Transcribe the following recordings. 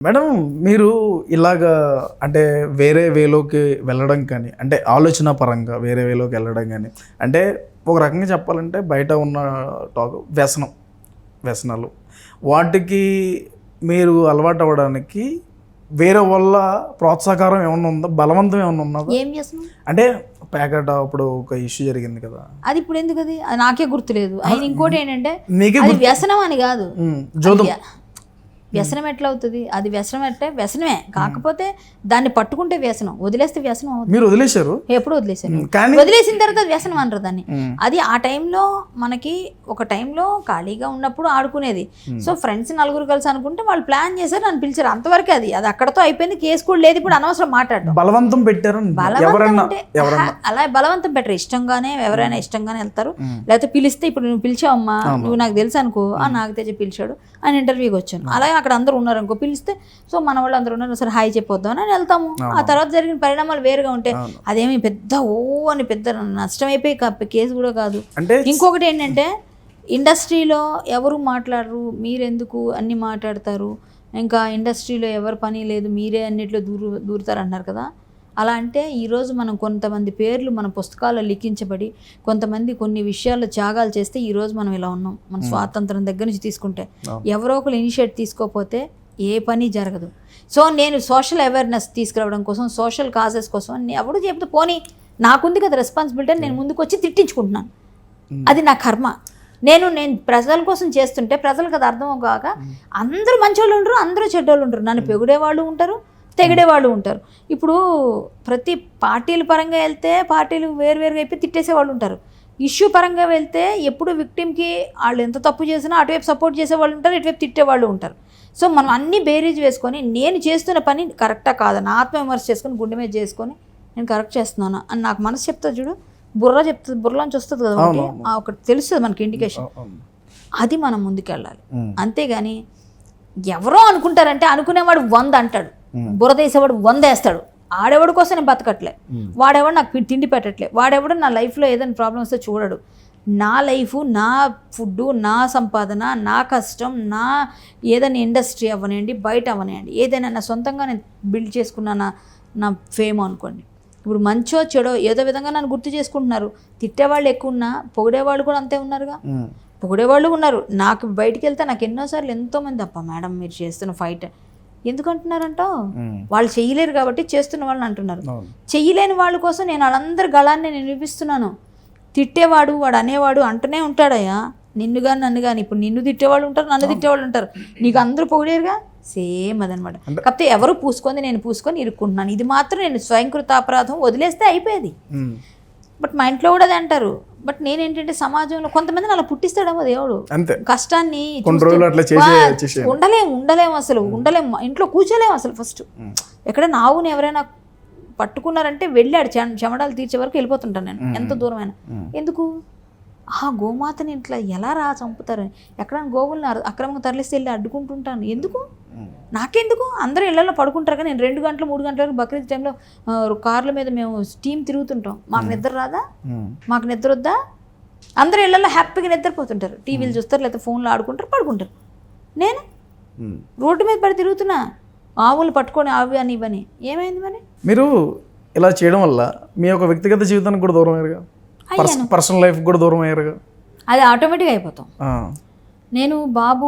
Madam మీరు ఇలాగా అంటే వేరే వేలోకి వెళ్ళడం కానీ అంటే ఆలోచన పరంగా వేరే వేలోకి వెళ్ళడం కానీ అంటే ఒక రకంగా చెప్పాలంటే బయట ఉన్న టాక్ వ్యసనం వ్యసనాలు వాటికి మీరు అలవాటు అవ్వడానికి వేరే వల్ల ప్రోత్సాహకారం ఏమన్నా ఉందా? బలవంతం ఏమన్నా ఉన్నదా ఏం చేస్తున్నాం అంటే ప్యాకెట్ అప్పుడు ఒక ఇష్యూ జరిగింది కదా. అది ఇప్పుడు ఎందుకు అది? నాకే గుర్తులేదు. ఆయన ఇంకోటి ఏంటంటే అది వ్యసనం అని కాదు. జోదం. వ్యసనం ఎట్లా అవుతుంది అది వ్యసనం అంటే వ్యసనమే. కాకపోతే దాన్ని పట్టుకుంటే వ్యసనం. వదిలేస్తే వ్యసనం అవుతుంది. మీరు వదిలేశారు? ఎప్పుడు కానీ వదిలేసిన తర్వాత వ్యసనం అంటారు దాన్ని. అది ఆ టైంలో మనకి ఒక టైంలో ఖాళీగా ఉన్నప్పుడు ఆడుకునేది. సో ఫ్రెండ్స్ నలుగురు కలిసి అనుకుంటే వాళ్ళు ప్లాన్ చేశారు నన్ను పిలిచారు. అంతవరకే అది. అది అక్కడతో అయిపోయింది. కేసు కూడా లేదు. ఇప్పుడు అనవసరం మాట్లాడడం బలవంతం పెట్టారు అలా బలవంతం బెటర్ ఇష్టంగానే ఎవరైనా ఇష్టంగానే వెళ్తారు. లేకపోతే పిలిస్తే ఇప్పుడు నువ్వు పిలిచావమ్మా నువ్వు నాకు తెలుసు అనుకో ఆ నాకు తెచ్చి పిలిచాడు ఆయన ఇంటర్వ్యూకి వచ్చాను. అలాగే అక్కడ అందరూ ఉన్నారు అనుకో పిలిస్తే సో మన వాళ్ళు అందరూ ఉన్నారు సరే హాయ్ చెప్పొద్దాం అని వెళ్తాము. ఆ తర్వాత జరిగిన పరిణామాలు వేరుగా ఉంటాయి అవును. అదేమి పెద్ద ఓ అని పెద్ద నష్టం అయిపోయి కా- కేసు కూడా కాదు. అంటే ఇంకొకటి ఏంటంటే ఇండస్ట్రీలో ఎవరు మాట్లాడరు మీరెందుకు అన్ని మాట్లాడతారు? ఇంకా ఇండస్ట్రీలో ఎవరు పని లేదు మీరే అన్నిట్లో దూరు దూరుతారు అన్నారు కదా. అలా అంటే ఈరోజు మనం కొంతమంది పేర్లు మన పుస్తకాల్లో లిఖించబడి కొంతమంది కొన్ని విషయాల్లో త్యాగాలు చేస్తే ఈరోజు మనం ఇలా ఉన్నాం. మన స్వాతంత్రం దగ్గర నుంచి తీసుకుంటే. ఎవరో ఒకరు ఇనిషియేట్ తీసుకోకపోతే ఏ పని జరగదు. సో నేను సోషల్ అవేర్నెస్ తీసుకురావడం కోసం సోషల్ కాజెస్ కోసం నేను ఎవడు చెప్తే పోనీ నాకుంది కదా రెస్పాన్సిబిలిటీ అని నేను ముందుకు వచ్చి తిట్టించుకుంటున్నాను. అది నా కర్మ. నేను నేను ప్రజల కోసం చేస్తుంటే ప్రజలకు అది అర్థం కాక అందరూ మంచోళ్ళు ఉండరు అందరూ చెడ్డోళ్ళు ఉంటారు నన్ను పెగుడే వాళ్ళు ఉంటారు తెగిడే వాళ్ళు ఉంటారు. ఇప్పుడు ప్రతి పార్టీల పరంగా వెళ్తే పార్టీలు వేరువేరుగా అయిపోయి తిట్టేసే వాళ్ళు ఉంటారు. ఇష్యూ పరంగా వెళ్తే ఎప్పుడు విక్టిమ్కి వాళ్ళు ఎంత తప్పు చేసినా అటువైపు సపోర్ట్ చేసే వాళ్ళు ఉంటారు ఇటువైపు తిట్టే వాళ్ళు ఉంటారు. సో మనం అన్ని బేరీజ్ వేసుకొని నేను చేస్తున్న పని కరెక్టా కాదా? నా ఆత్మవిమర్శ చేసుకొని గుండె మీద చేసుకొని నేను కరెక్ట్ చేస్తున్నాను? అని నాకు మనసు చెప్తా చూడు. బుర్ర చెప్తుంది బుర్రలోంచి వస్తుంది కదా ఒకటి. అవును, ఆ ఒకటి తెలుస్తుంది మనకి ఇండికేషన్ అది మనం ముందుకెళ్ళాలి. అంతేగాని ఎవరో అనుకుంటారంటే అనుకునేవాడు వంద అంటాడు. బురద వేసేవాడు వంద వేస్తాడు ఆడెవడి కోసం నేను బతకట్లే. వాడెవడు నాకు తిండి పెట్టట్లే. వాడెవడు నా లైఫ్లో ఏదైనా ప్రాబ్లమ్ వస్తే చూడడు. నా లైఫ్ నా ఫుడ్ నా సంపాదన నా కష్టం నా ఏదైనా ఇండస్ట్రీ అవ్వనివ్వండి బయట అవ్వనివ్వండి ఏదైనా నా సొంతంగా నేను బిల్డ్ చేసుకున్న నా నా ఫేమ్ అనుకోండి. ఇప్పుడు మంచో చెడో ఏదో విధంగా నన్ను గుర్తు చేసుకుంటున్నారు. తిట్టేవాళ్ళు ఎక్కువ ఉన్నా పొగిడేవాళ్ళు కూడా అంతే ఉన్నారుగా. పొగిడేవాళ్ళు ఉన్నారు. నాకు బయటికి వెళ్తే నాకు ఎన్నోసార్లు ఎంతోమంది అప్ప మేడం మీరు చేస్తున్న ఫైట్ ఎందుకు అంటున్నారంట ఉమ్. వాళ్ళు చేయలేరు కాబట్టి చేస్తున్న వాళ్ళని అంటున్నారు. అవును. చెయ్యలేని వాళ్ళ కోసం నేను వాళ్ళందరి గళాన్ని నేను వినిపిస్తున్నాను తిట్టేవాడు వాడు అనేవాడు అంటూనే ఉంటాడయ్యా. నిన్ను కానీ నన్ను కానీ ఇప్పుడు నిన్ను తిట్టేవాళ్ళు ఉంటారు నన్ను తిట్టేవాళ్ళు ఉంటారు. నీకు అందరూ పొగిడేరుగా? సేమ్ అదనమాట. కాకపోతే ఎవరు పూసుకొని నేను పూసుకొని ఇరుక్కుంటున్నాను. ఇది మాత్రం నేను స్వయంకృత అపరాధం వదిలేస్తే అయిపోయేది. బట్ మా ఇంట్లో కూడా అదే అంటారు. బట్ నేనేంటంటే సమాజంలో కొంతమంది అలా పుట్టిస్తాడేమో దేవుడు. అంతే. కష్టాన్ని కొన్ని చూస్తే- రోజులు అట్లా చేసి వా, చేసేయాలి. ఉండలేము ఉండలేము అసలు ఉండలేము. ఇంట్లో కూర్చోలేము అసలు ఫస్ట్ ఉమ్. ఎక్కడైనా ఆవుని ఎవరైనా పట్టుకున్నారంటే వెళ్ళాడు చెమ- చెమడాలు తీర్చే వరకు వెళ్ళిపోతుంటాను నేను. ఎంత దూరమైనా. ఎందుకు? ఆ గోమాతని ఇట్లా ఎలా రా చంపుతారని ఎక్కడైనా గోవుల్ని అక్రమంగా తరలిస్తే వెళ్ళి అడ్డుకుంటుంటాను. ఎందుకు. నాకెందుకు? అందరూ ఇళ్ళలో పడుకుంటారు కానీ నేను రెండు గంటలు మూడు గంటల వరకు బక్రీద్ టైంలో కార్ల మీద మేము స్టీమ్ తిరుగుతుంటాం. మాకు నిద్ర రాదా. మాకు నిద్ర వద్దా? అందరూ ఇళ్ళలో హ్యాపీగా నిద్రపోతుంటారు. టీవీలు చూస్తారు లేకపోతే ఫోన్లో ఆడుకుంటారు పడుకుంటారు. నేను. రోడ్డు మీద పడి తిరుగుతున్నా? ఆవులు పట్టుకొని ఆవి అని ఇవని ఏమైంది మరి? మీరు ఇలా చేయడం వల్ల మీ యొక్క వ్యక్తిగత జీవితానికి కూడా దూరం అయ్యాను పర్సనల్ లైఫ్ కూడా దూరం అయ్యారుగా అది ఆటోమేటిక్గా అయిపోతాం. నేను బాబు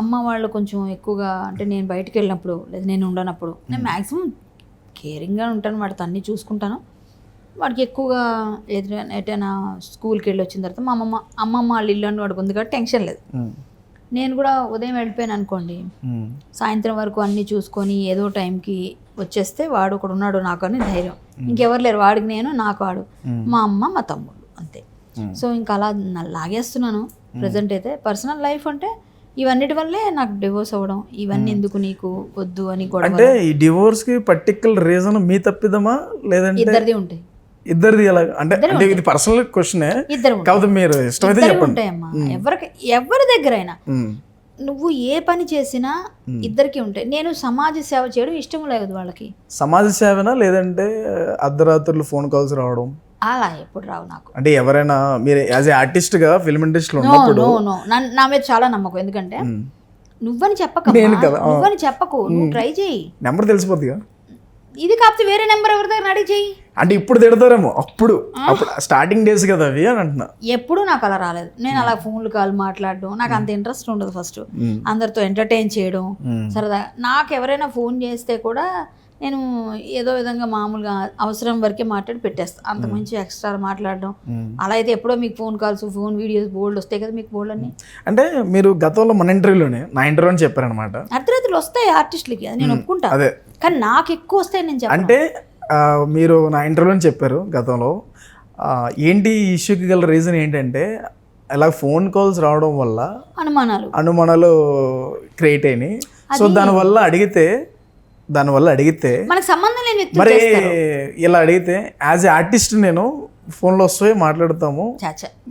అమ్మ వాళ్ళు కొంచెం ఎక్కువగా అంటే నేను బయటికి వెళ్ళినప్పుడు లేదా నేను ఉండనప్పుడు నేను మ్యాక్సిమం కేరింగ్గా ఉంటాను వాడితో అన్నీ చూసుకుంటాను. వాడికి ఎక్కువగా ఎదురైనా ఎటైనా స్కూల్కి వెళ్ళి వచ్చిన తర్వాత మా అమ్మమ్మ అమ్మమ్మ వాళ్ళ ఇల్లు అని వాడికి ఉంది కాబట్టి టెన్షన్ లేదు. నేను కూడా ఉదయం వెళ్ళిపోయాను అనుకోండి. సాయంత్రం వరకు అన్నీ చూసుకొని ఏదో టైంకి వచ్చేస్తే వాడు ఒకడు ఉన్నాడు నాకు అని ధైర్యం. ఇంకెవరు లేరు. వాడికి నేను నాకు వాడు. మా అమ్మ మా తమ్ముడు అంతే. సో ఇంకా అలా నా- లాగేస్తున్నాను. ప్రజెంట్ అయితే పర్సనల్ లైఫ్ అంటే ఇవన్నిటి వల్లే నాకు డివోర్స్ అవ్వడం. ఇవన్నీ ఎందుకు నీకు వద్దు అని గొడవ అంటే ఈ డివోర్స్కి పర్టికులర్ రీజన్ మీ తప్పిదమా? లేదంటే ఇద్దరిది ఉంటాయి. ఇద్దరిది ఎలా అంటే అంటే ఇది పర్సనల్ క్వశ్చనే కాకపోతే మీరు ఇష్టమైతే ఇద్దరివి చెప్పండి. ఎవరికి ఎవరి దగ్గరైనా. నువ్వు ఏ పని చేసినా ఇద్దరికి ఉంటాయి. నేను సమాజ సేవ చేయడం ఇష్టం లేదు వాళ్ళకి. సమాజ సేవనా లేదంటే అర్ధరాత్రులు ఫోన్ కాల్స్ రావడం? అలా ఎప్పుడు రావు నాకు. అంటే ఎవరైనా మీరు యాజ్ ఏ ఆర్టిస్ట్గా ఫిల్మ్ ఇండస్ట్రీలో ఉన్నప్పుడు నో మీద చాలా నమ్మకం. ఎందుకంటే. నువ్వని చెప్పక నేను కదా. నువ్వని చెప్పకు. నువ్వు ట్రై చేయి. నెంబర్ తెలిసిపోద్దిగా? ఇది కాకపోతే వేరే నెంబర్ ఎవరి దగ్గర అడిగి చెయ్యి. అంటే ఇప్పుడు తిడతారేమో అప్పుడు. అప్పుడు స్టార్టింగ్ డేస్ కదా అవి అని అంటున్నా. ఎప్పుడు నాకు అలా రాలేదు. నేను అలా ఫోన్లు కాల్ మాట్లాడడం నాకు అంత ఇంట్రెస్ట్ ఉండదు ఫస్ట్ అందరితో ఎంటర్టైన్ చేయడం. సరదా. నాకు ఎవరైనా ఫోన్ చేస్తే కూడా నేను ఏదో విధంగా మామూలుగా అవసరం వరకే మాట్లాడి పెట్టేస్తాను అంతకుమించి ఎక్స్ట్రా మాట్లాడడం. అలా అయితే ఎప్పుడో మీకు ఫోన్ కాల్స్ ఫోన్ వీడియోస్ బోల్డ్ వస్తాయి కదా మీకు బోల్డ్ అన్ని? అంటే మీరు గతంలో మన ఇంటర్వ్యూలోనే నా ఇంటర్వ్యూ అని చెప్పారనమాట అర్ధరాత్రులు వస్తాయి ఆర్టిస్టులకి అది నేను ఒప్పుకుంటా. అదే. కానీ నాకు ఎక్కువ వస్తాయి నేను అంటే మీరు నా ఇంటర్వ్యూలో చెప్పారు గతంలో. ఏంటి ఇష్యూకి గల రీజన్ ఏంటంటే ఇలా ఫోన్ కాల్స్ రావడం వల్ల అనుమానాలు. అనుమానాలు క్రియేట్ అయినాయి. సో దానివల్ల అడిగితే దానివల్ల అడిగితే మనకు సంబంధం లేని మరి ఇలా అడిగితే యాజ్ ఏ ఆర్టిస్ట్ నేను ఫోన్లో వస్తాయి మాట్లాడతాము.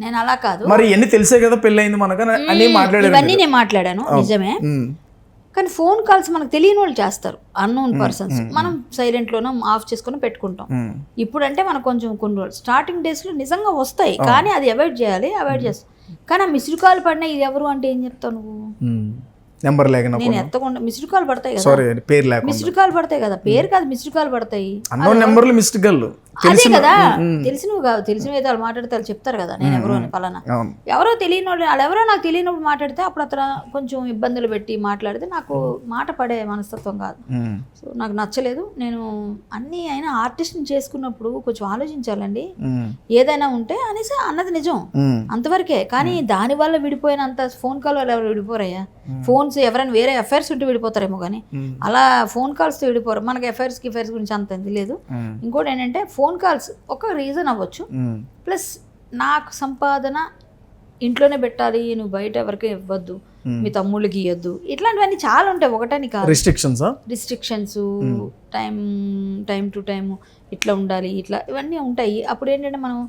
నేను అలా కాదు. మరి ఎన్ని తెలిసే కదా పెళ్ళయింది మనకు అని అన్ని మాట్లాడారు ఇవన్నీ నేను మాట్లాడాను నిజమే. కానీ ఫోన్ కాల్స్ మనకు తెలియని వాళ్ళు చేస్తారు అన్నోన్ పర్సన్స్ మనం సైలెంట్లోనో ఆఫ్ చేసుకొని పెట్టుకుంటాం. ఉమ్, ఇప్పుడు అంటే మనకు కొంచెం కొన్ని రోజులు స్టార్టింగ్ డేస్లో నిజంగా వస్తాయి కానీ అది అవాయిడ్ చేయాలి అవాయిడ్ చేస్తాం. కానీ ఆ మిస్డ్ కాల్ పడినా ఇది ఎవరు అంటే ఏం చెప్తావు నువ్వు. నెంబర్ లేకపోతే నేను ఎత్తకుండా మిస్డ్ కాల్ పడతాయి సారీ పేరు లేకుండా. మిస్డ్ కాల్ పడతాయి కదా. పేరు కాదు మిస్డ్ కాల్ పడతాయి. అన్నోన్ నెంబర్లు మిస్డ్ గల్లు అదే కదా. తెలిసినవి కాదు తెలిసినవి అయితే వాళ్ళు మాట్లాడితే వాళ్ళు చెప్తారు కదా నేను ఎవరు అని పలానా. ఎవరో తెలియని వాళ్ళు వాళ్ళు ఎవరో నాకు తెలియనప్పుడు మాట్లాడితే అప్పుడు అతను కొంచెం ఇబ్బందులు పెట్టి మాట్లాడితే నాకు మాట పడే మనస్తత్వం కాదు. సో నాకు నచ్చలేదు. నేను అన్నీ అయినా ఆర్టిస్ట్ని చేసుకున్నప్పుడు కొంచెం ఆలోచించాలండి. ఏదైనా ఉంటే అనేసి అన్నది నిజం. అంతవరకే. కానీ దాని వల్ల విడిపోయినంత ఫోన్ కాల్ వల్ల ఎవరు విడిపోరయ్యా? ఫోన్స్ ఎవరైనా వేరే అఫైర్స్ ఉంటే విడిపోతారేమో కానీ అలా ఫోన్ కాల్స్తో విడిపోరు. మనకి అఫైర్స్కి అఫైర్స్ గురించి అంత ఉమ్, ఇంకోటి ఏంటంటే ఫోన్ కాల్స్ ఒక రీజన్ అవ్వచ్చు. ప్లస్ నాకు సంపాదన ఇంట్లోనే పెట్టాలి నువ్వు బయట ఎవరికి ఇవ్వద్దు మీ తమ్ముళ్ళకి ఇవ్వద్దు ఇట్లాంటివన్నీ చాలా ఉంటాయి ఒకటని కాదు. Restrictions restrictions time time to time ఇట్లా ఉండాలి ఇట్లా ఇవన్నీ ఉంటాయి. అప్పుడు ఏంటంటే మనం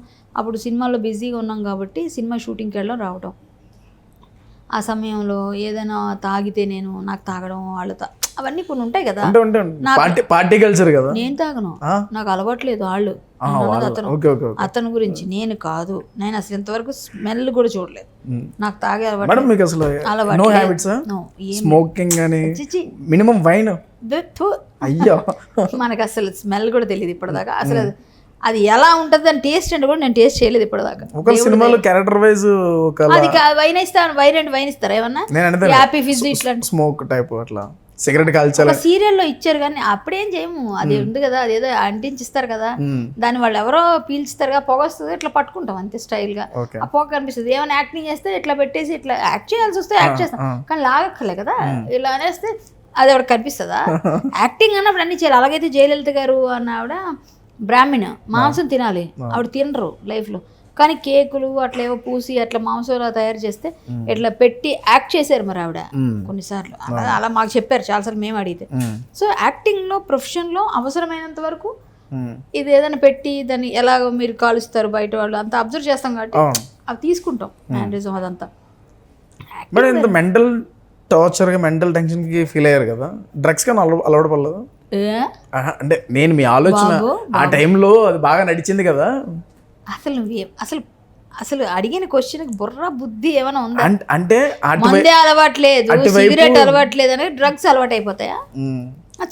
అప్పుడు సినిమాలో బిజీగా ఉన్నాం కాబట్టి సినిమా షూటింగ్కి వెళ్ళడం రావడం ఆ సమయంలో ఏదైనా తాగితే నేను నాకు తాగడం వాళ్ళు అవన్నీ కొన్ని ఉంటాయి కదా. పార్టీ కల్చర్ కదా. నేను తాగను? నాకు అలవాట్లేదు వాళ్ళు. అతను అతని గురించి నేను కాదు. నేను అసలు ఇంతవరకు స్మెల్ కూడా చూడలేదు. నాకు తాగే అలవాటు మీకు అసలు నో. హ్యాబిట్స్ స్మోకింగ్ అని మినిమం వైన్. అయ్యో. మనకు అసలు స్మెల్ కూడా తెలియదు ఇప్పటిదాకా. అసలు అది- ఎలా ఉంటుంది అని టేస్ట్ అంటే కూడా నేను టేస్ట్ చేయలేదు ఇప్పటిదాకా. ఒక సినిమాలో క్యారెక్టర్ వైజ్ ఒక అది వైన్ ఇస్తాను వైన్ వైన్ ఇస్తారా ఏమన్నా? నేను అంటే హ్యాపీ ఫిజ్ ఇట్లాంటి స్మోక్ టైప్ అట్లా. సిగరెట్ కాల్చాలి. సీరియల్లో ఇచ్చారు కానీ అప్పుడేం చేయము. అది ఉంది కదా అది ఏదో అంటించిస్తారు కదా. ఉమ్, దాన్ని వాళ్ళు ఎవరో పీల్చుతారు కదా పొగ వస్తుంది ఇట్లా పట్టుకుంటాం అంతే స్టైల్గా ఓకే ఆ పొగ కనిపిస్తుంది. ఏమైనా యాక్టింగ్ చేస్తే ఇట్లా పెట్టేసి ఇట్లా యాక్ట్ చేయాల్సి వస్తే యాక్ట్ చేస్తాం. ఆ. కానీ లాగక్కర్లే కదా. ఇలా అనేస్తే అది ఆవిడ కనిపిస్తుందా? యాక్టింగ్ అన్నప్పుడు అన్ని చేయాలి. అలాగైతే జయలలిత గారు అన్న ఆవిడ బ్రాహ్మణ మాంసం తినాలి. ఆవిడ తినరు లైఫ్లో కానీ కేకులు అట్లా ఏవో పూసి అట్లా మాంసంలో తయారు చేస్తే ఇట్లా పెట్టి యాక్ట్ చేశారు మరి ఆవిడ కొన్నిసార్లు. అలా మాకు చెప్పారు చాలాసార్లు మేము అడిగితే. సో యాక్టింగ్లో ప్రొఫెషన్లో అవసరమైనంత వరకు. ఇది ఏదైనా పెట్టి దాన్ని ఎలాగో మీరు కాలుస్తారు బయట వాళ్ళు అంతా అబ్జర్వ్ చేస్తాం కాబట్టి అవి తీసుకుంటాం మ్యానరిజం అదంతా. మెంటల్ టార్చర్గా మెంటల్ టెన్షన్కి ఫీల్ అయ్యారు కదా? డ్రగ్స్ కానీ అలవ అలవాటు పడలేదు? అంటే నేను మీ ఆలోచన ఆ టైంలో అది బాగా నడిచింది కదా. అసలు అసలు అసలు అడిగిన క్వశ్చన్ బుర్ర బుద్ధి ఏమైనా ఉందా? అంట్- మందే అలవాట్లేదు సిగరెట్ అలవాట్లేదు అనేది డ్రగ్స్ అలవాటు అయిపోతాయా?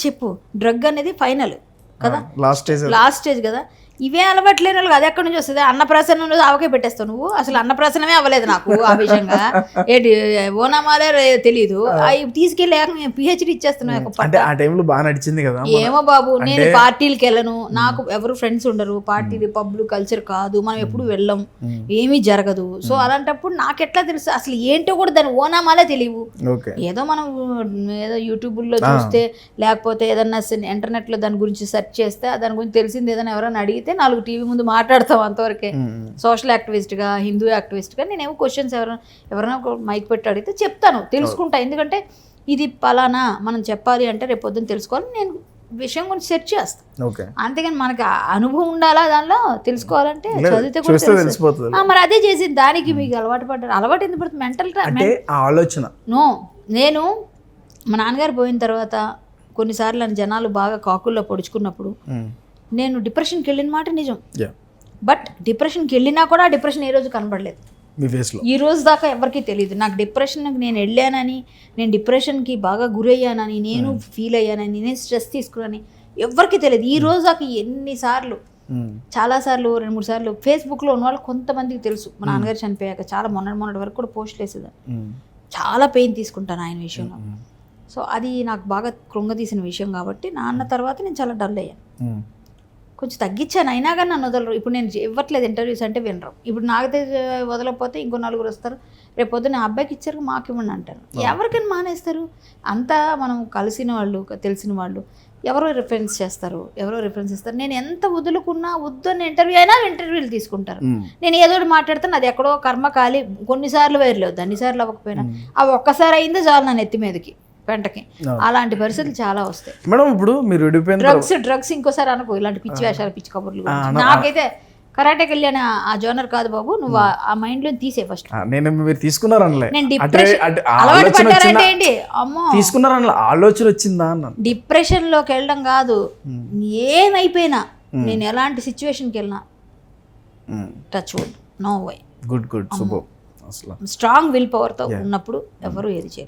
చెప్పు. డ్రగ్ అనేది ఫైనల్ కదా? లాస్ట్ స్టేజ్ లాస్ట్ స్టేజ్ కదా? ఇవే అలవాట్లేని వాళ్ళకి అది ఎక్కడి నుంచి వస్తుంది? అన్నప్రాసనం రోజు ఆవకే పెట్టేస్తావు నువ్వు? అసలు అన్నప్రాసనమే అవ్వలేదు నాకు ఆ విషయంగా. ఏంటి ఓనామాలే తెలీదు. అవి తీసుకెళ్ళి పిహెచ్డి ఇచ్చేస్తున్నావు. అంటే ఆ టైంలో బాగా నడిచింది కదా ఏమో బాబు నేను పార్టీలకు వెళ్ళను. నాకు ఎవరు ఫ్రెండ్స్ ఉండరు. పార్టీలు పబ్లు కల్చర్ కాదు. మనం ఎప్పుడు వెళ్ళం. ఏమీ జరగదు. సో అలాంటప్పుడు నాకు ఎట్లా తెలుసు? అసలు ఏంటో కూడా దాని ఓనామాలే తెలియవు. ఏదో మనం ఏదో యూట్యూబ్లో చూస్తే లేకపోతే ఏదన్నా ఇంటర్నెట్లో దాని గురించి సెర్చ్ చేస్తే దాని గురించి తెలిసింది ఏదైనా ఎవరైనా అడిగితే నాలుగు టీవీ ముందు మాట్లాడతాం అంతవరకే. సోషల్ యాక్టివిస్ట్గా హిందూ యాక్టివిస్ట్గా నేనేమో క్వశ్చన్స్ ఎవరైనా ఎవరైనా మైక్ పెట్టి అడిగితే చెప్తాను తెలుసుకుంటా. ఎందుకంటే ఇది పలానా మనం చెప్పాలి అంటే రేపు పొద్దున్న తెలుసుకోవాలి నేను విషయం గురించి సెర్చ్ చేస్తాను అంతేగాని మనకి అనుభవం ఉండాలా దానిలో? తెలుసుకోవాలంటే చదివితే కూడా మరి అదే చేసింది. దానికి మీకు అలవాటు పడ్డారు. అలవాటు ఎందుకు పడుతుంది? మెంటల్ ఆలోచన. నో నేను మా నాన్నగారు పోయిన తర్వాత కొన్నిసార్లు నన్ను జనాలు బాగా కాకుల్లో పొడుచుకున్నప్పుడు నేను డిప్రెషన్కి వెళ్ళిన మాట నిజం. బట్ డిప్రెషన్కి వెళ్ళినా కూడా ఆ డిప్రెషన్ ఏ రోజు కనబడలేదు. మీ ఫేస్లో? ఈ రోజు దాకా ఎవరికీ తెలియదు. నాకు డిప్రెషన్కి నేను వెళ్ళానని నేను డిప్రెషన్కి బాగా గురయ్యానని నేను ఫీల్ అయ్యానని నేను స్ట్రెస్ తీసుకున్నానని ఎవరికీ తెలియదు. ఈ రోజు దాకా ఎన్నిసార్లు చాలాసార్లు రెండు మూడు సార్లు ఫేస్బుక్లో ఉన్న వాళ్ళు కొంతమందికి తెలుసు. మా నాన్నగారు చనిపోయాక చాలా మొన్నటి మొన్నటి వరకు కూడా పోస్టులు వేసేదాన్ని చాలా పెయిన్ తీసుకుంటాను ఆయన విషయంలో. సో అది నాకు బాగా కృంగతీసిన విషయం కాబట్టి నాన్న తర్వాత నేను చాలా డల్ అయ్యాను కొంచెం తగ్గించాను. అయినా కానీ నన్ను వదలరు. ఇప్పుడు నేను ఇవ్వట్లేదు ఇంటర్వ్యూస్ అంటే వినరు. ఇప్పుడు నాకైతే వదలకపోతే ఇంకో నలుగురు వస్తారు. రేపు పొద్దున్న ఆ అబ్బాయికి ఇచ్చారు మాకు ఇవ్వండి అంటారు. ఎవరికైనా మానేస్తారు. అంతా మనం కలిసిన వాళ్ళు తెలిసిన వాళ్ళు ఎవరో రిఫరెన్స్ చేస్తారు ఎవరో రిఫరెన్స్ ఇస్తారు. నేను ఎంత వదులుకున్నా వద్దని ఇంటర్వ్యూ అయినా ఇంటర్వ్యూలు తీసుకుంటారు. నేను ఏదో మాట్లాడితే అది ఎక్కడో కర్మ కాలి కొన్నిసార్లు వేరలేదు అన్నిసార్లు అవ్వకపోయినా. ఆ ఒక్కసారి అయిందే చాలు నా నెత్తి మీదకి. పెంటకి అలాంటి పరిస్థితులు చాలా వస్తాయి. మేడం ఇప్పుడు మీరు డ్రగ్స్ డ్రగ్స్ ఇంకోసారి అనుకో ఇలాంటి పిచ్చి వేషాలు పిచ్చి కబుర్లు. నాకైతే కరాటేకి వెళ్ళాను ఆ జోనర్ కాదు బాబు నువ్వు ఆ- మైండ్లో తీసే ఫస్ట్ నేను మీరు తీసుకున్నారనలే. తీసుకున్నారనలే ఆలోచన వచ్చిందా అన్నాను. డిప్రెషన్లోకి వెళ్ళడం కాదు. ఏమైపోయినా నేను ఎలాంటి సిచ్యువేషన్కి వెళ్ళినా touch wood no why good good super అసలు. స్ట్రాంగ్ విల్ పవర్తో ఉన్నప్పుడు ఎవరు ఏది చేయరు.